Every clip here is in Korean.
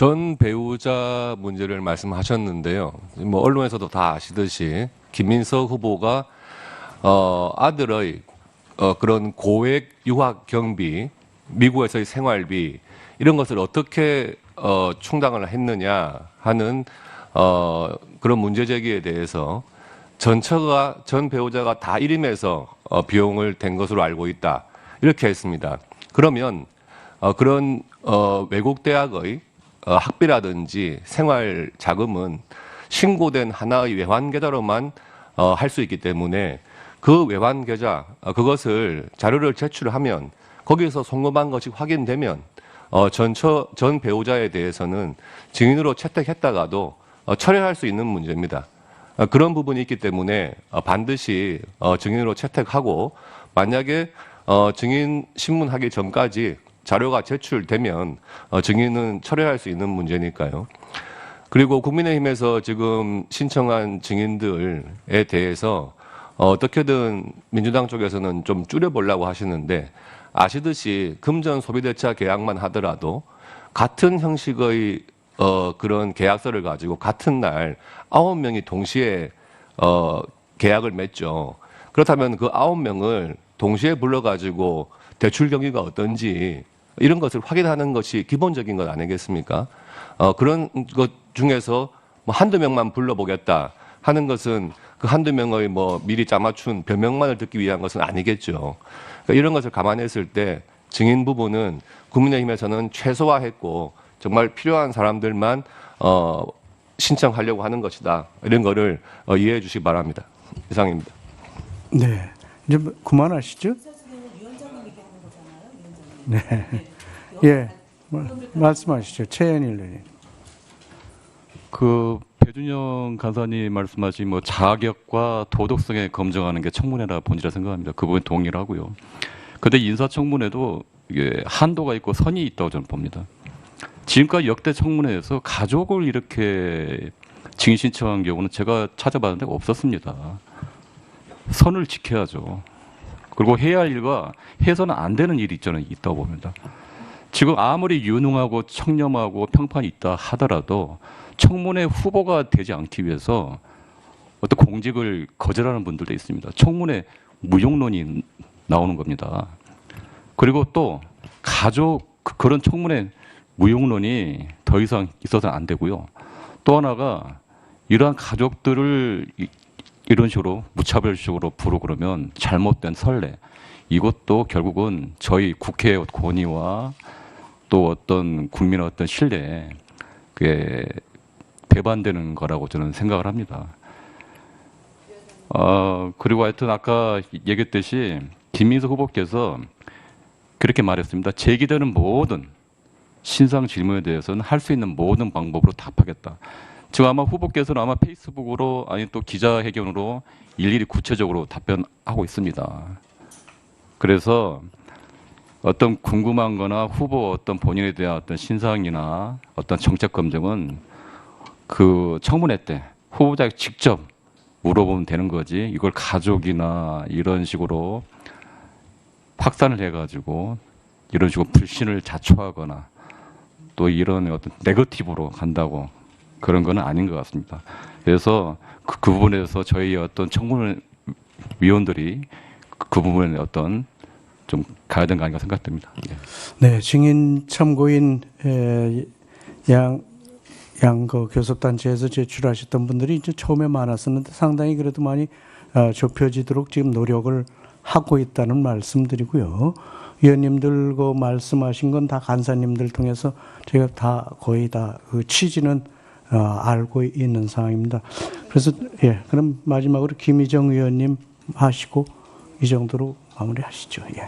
전 배우자 문제를 말씀하셨는데요. 뭐 언론에서도 다 아시듯이 김민석 후보가 어, 아들의 어, 그런 고액 유학 경비, 미국에서의 생활비 이런 것을 어떻게 어, 충당을 했느냐 하는 어, 그런 문제 제기에 대해서 전처가 전 배우자가 다 일임해서 어, 비용을 댄 것으로 알고 있다 이렇게 했습니다. 그러면 어, 그런 어, 외국 대학의 어, 학비라든지 생활 자금은 신고된 하나의 외환 계좌로만 어, 할수 있기 때문에 그 외환 계좌 어, 그것을 자료를 제출하면 거기에서 송금한 것이 확인되면 어, 전처 전 배우자에 대해서는 증인으로 채택했다가도 어, 철회할 수 있는 문제입니다. 어, 그런 부분이 있기 때문에 어, 반드시 어, 증인으로 채택하고 만약에 어, 증인 신문하기 전까지 자료가 제출되면 어, 증인은 철회할 수 있는 문제니까요. 그리고 국민의힘에서 지금 신청한 증인들에 대해서 어, 어떻게든 민주당 쪽에서는 좀 줄여보려고 하시는데 아시듯이 금전 소비대차 계약만 하더라도 같은 형식의 어, 그런 계약서를 가지고 같은 날 아홉 명이 동시에 어, 계약을 맺죠. 그렇다면 그 아홉 명을 동시에 불러가지고 대출 경기가 어떤지 이런 것을 확인하는 것이 기본적인 것 아니겠습니까? 어, 그런 것 중에서 뭐 한두 명만 불러보겠다 하는 것은 그 한두 명의 뭐 미리 짜맞춘 변명만을 듣기 위한 것은 아니겠죠. 그러니까 이런 것을 감안했을 때 증인 부분은 국민의힘에서는 최소화했고 정말 필요한 사람들만 어, 신청하려고 하는 것이다. 이런 거를 어, 이해해 주시기 바랍니다. 이상입니다. 네. 이제 뭐 그만하시죠? 네. 예. 뭐, 말씀하시죠. 최현일 의원님. 그 배준영 간사님 말씀하신 뭐 자격과 도덕성에 검증하는 게 청문회라 본질이라 생각합니다. 그 부분 동일하고요. 근데 인사청문회도 이게 한도가 있고 선이 있다고 저는 봅니다. 지금까지 역대 청문회에서 가족을 이렇게 증인 신청한 경우는 제가 찾아봤는데 없었습니다. 선을 지켜야죠. 그리고 해야 할 일과 해서는 안 되는 일이 저는 있다고 봅니다. 지금 아무리 유능하고 청렴하고 평판이 있다 하더라도 청문회 후보가 되지 않기 위해서 어떤 공직을 거절하는 분들도 있습니다. 청문회 무용론이 나오는 겁니다. 그리고 또 가족 그- 그런 청문회 무용론이 더 이상 있어서는 안 되고요. 또 하나가 이러한 가족들을 이- 이런 식으로 무차별적으로 부르고 그러면 잘못된 선례 이것도 결국은 저희 국회의 권위와 또 어떤 국민의 어떤 신뢰에 그게 배반되는 거라고 저는 생각을 합니다. 어, 그리고 하여튼 아까 얘기했듯이 김민석 후보께서 그렇게 말했습니다. 제기되는 모든 신상 질문에 대해서는 할 수 있는 모든 방법으로 답하겠다. 지금 아마 후보께서는 아마 페이스북으로 아니 또 기자회견으로 일일이 구체적으로 답변하고 있습니다. 그래서 어떤 궁금한 거나 후보 어떤 본인에 대한 어떤 신상이나 어떤 정책 검증은 그 청문회 때 후보자에게 직접 물어보면 되는 거지 이걸 가족이나 이런 식으로 확산을 해가지고 이런 식으로 불신을 자초하거나 또 이런 어떤 네거티브로 간다고 그런 거는 아닌 것 같습니다. 그래서 그, 그 부분에서 저희 어떤 청문회 위원들이 그, 그 부분에 어떤 좀 가야 되는 거 아닌가 생각됩니다. 예. 네, 증인 참고인 에, 양 양그 교섭단체에서 제출하셨던 분들이 이제 처음에 많았었는데 상당히 그래도 많이 어, 좁혀지도록 지금 노력을 하고 있다는 말씀드리고요. 위원님들 그 말씀하신 건 다 간사님들 통해서 제가 다 거의 다 그 취지는 어, 알고 있는 상황입니다. 그래서 예, 그럼 마지막으로 김희정 의원님 하시고 이 정도로 마무리하시죠. 예.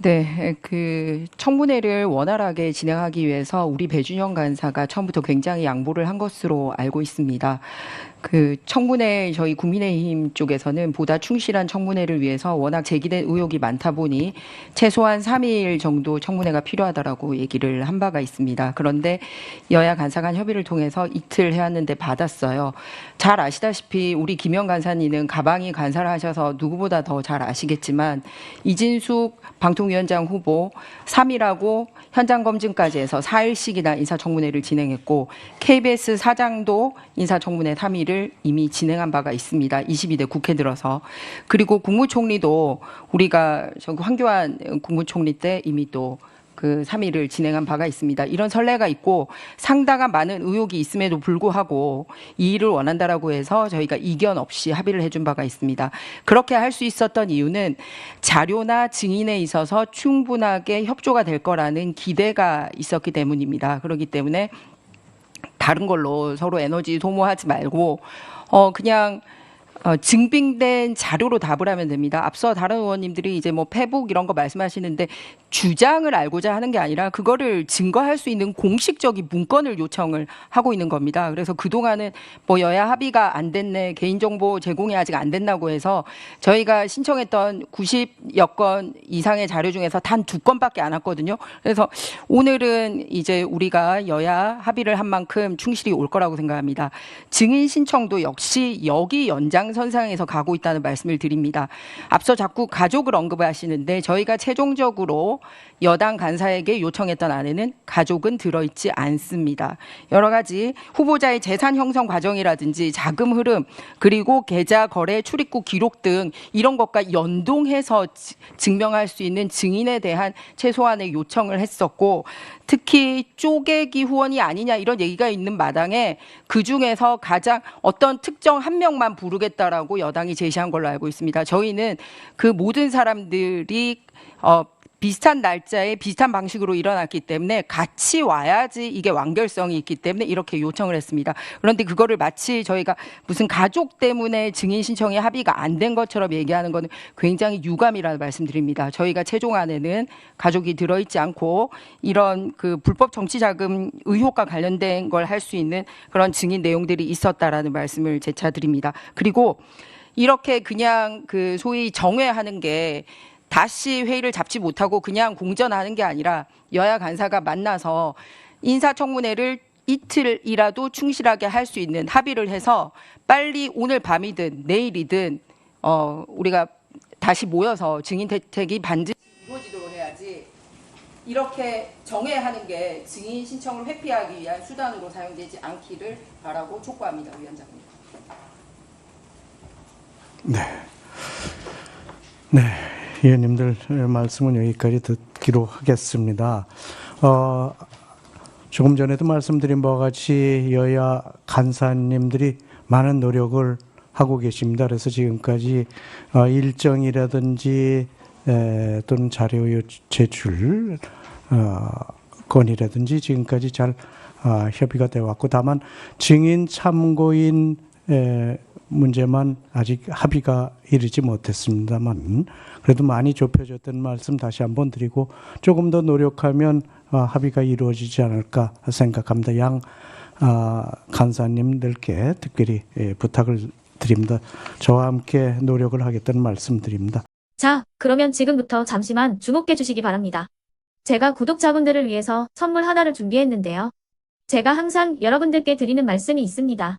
네, 그 청문회를 원활하게 진행하기 위해서 우리 배준영 간사가 처음부터 굉장히 양보를 한 것으로 알고 있습니다. 그 청문회 저희 국민의힘 쪽에서는 보다 충실한 청문회를 위해서 워낙 제기된 의혹이 많다 보니 최소한 3일 정도 청문회가 필요하다라고 얘기를 한 바가 있습니다. 그런데 여야 간사 간 협의를 통해서 이틀 해왔는데 받았어요. 잘 아시다시피 우리 김영 간사님은 가방이 간사를 하셔서 누구보다 더 잘 아시겠지만 이진숙 방통위원장 후보 3일하고 현장 검증까지 해서 4일씩이나 인사청문회를 진행했고 KBS 사장도 인사청문회 3일 을 이미 진행한 바가 있습니다. 22대 국회 들어서 그리고 국무총리도 우리가 저기 황교안 국무총리 때 이미 또그 3일을 진행한 바가 있습니다. 이런 선례가 있고 상당한 많은 의혹이 있음에도 불구하고 이 일을 원한다라고 해서 저희가 이견 없이 합의를 해준 바가 있습니다. 그렇게 할 수 있었던 이유는 자료나 증인에 있어서 충분하게 협조가 될 거라는 기대가 있었기 때문입니다. 그렇기 때문에 다른 걸로 서로 에너지 소모하지 말고 어 그냥 어, 증빙된 자료로 답을 하면 됩니다. 앞서 다른 의원님들이 이제 뭐 페북 이런 거 말씀하시는데 주장을 알고자 하는 게 아니라 그거를 증거할 수 있는 공식적인 문건을 요청을 하고 있는 겁니다. 그래서 그동안은 뭐 여야 합의가 안 됐네, 개인정보 제공이 아직 안 됐다고 해서 저희가 신청했던 90여 건 이상의 자료 중에서 단 두 건밖에 안 왔거든요. 그래서 오늘은 이제 우리가 여야 합의를 한 만큼 충실히 올 거라고 생각합니다. 증인 신청도 역시 여기 연장 선상에서 가고 있다는 말씀을 드립니다. 앞서 자꾸 가족을 언급하시는데 저희가 최종적으로 여당 간사에게 요청했던 안에는 가족은 들어있지 않습니다. 여러 가지 후보자의 재산 형성 과정이라든지 자금 흐름 그리고 계좌 거래 출입국 기록 등 이런 것과 연동해서 지- 증명할 수 있는 증인에 대한 최소한의 요청을 했었고 특히 쪼개기 후원이 아니냐 이런 얘기가 있는 마당에 그 중에서 가장 어떤 특정 한 명만 부르겠다라고 여당이 제시한 걸로 알고 있습니다. 저희는 그 모든 사람들이 어 비슷한 날짜에 비슷한 방식으로 일어났기 때문에 같이 와야지 이게 완결성이 있기 때문에 이렇게 요청을 했습니다. 그런데 그거를 마치 저희가 무슨 가족 때문에 증인 신청이 합의가 안 된 것처럼 얘기하는 거는 굉장히 유감이라는 말씀드립니다. 저희가 최종안에는 가족이 들어있지 않고 이런 그 불법 정치 자금 의혹과 관련된 걸 할 수 있는 그런 증인 내용들이 있었다라는 말씀을 재차 드립니다. 그리고 이렇게 그냥 그 소위 정회하는 게 다시 회의를 잡지 못하고 그냥 공전하는 게 아니라 여야 간사가 만나서 인사청문회를 이틀이라도 충실하게 할 수 있는 합의를 해서 빨리 오늘 밤이든 내일이든 어 우리가 다시 모여서 증인 대책이 반드시 이루어지도록 해야지 이렇게 정회하는 게 증인 신청을 회피하기 위한 수단으로 사용되지 않기를 바라고 촉구합니다, 위원장님. 네. 네. 의원님들 말씀은 여기까지 듣기로 하겠습니다. 어, 조금 전에도 말씀드린 바와 같이 여야 간사님들이 많은 노력을 하고 계십니다. 그래서 지금까지 어, 일정이라든지 에, 또는 자료 요- 제출 어, 건이라든지 지금까지 잘 아, 협의가 되어 왔고 다만 증인 참고인 에, 문제만 아직 합의가 이르지 못했습니다만 그래도 많이 좁혀졌다는 말씀 다시 한번 드리고 조금 더 노력하면 아, 합의가 이루어지지 않을까 생각합니다. 양 아, 간사님들께 특별히 예, 부탁을 드립니다. 저와 함께 노력을 하겠다는 말씀드립니다. 자, 그러면 지금부터 잠시만 주목해 주시기 바랍니다. 제가 구독자분들을 위해서 선물 하나를 준비했는데요. 제가 항상 여러분들께 드리는 말씀이 있습니다.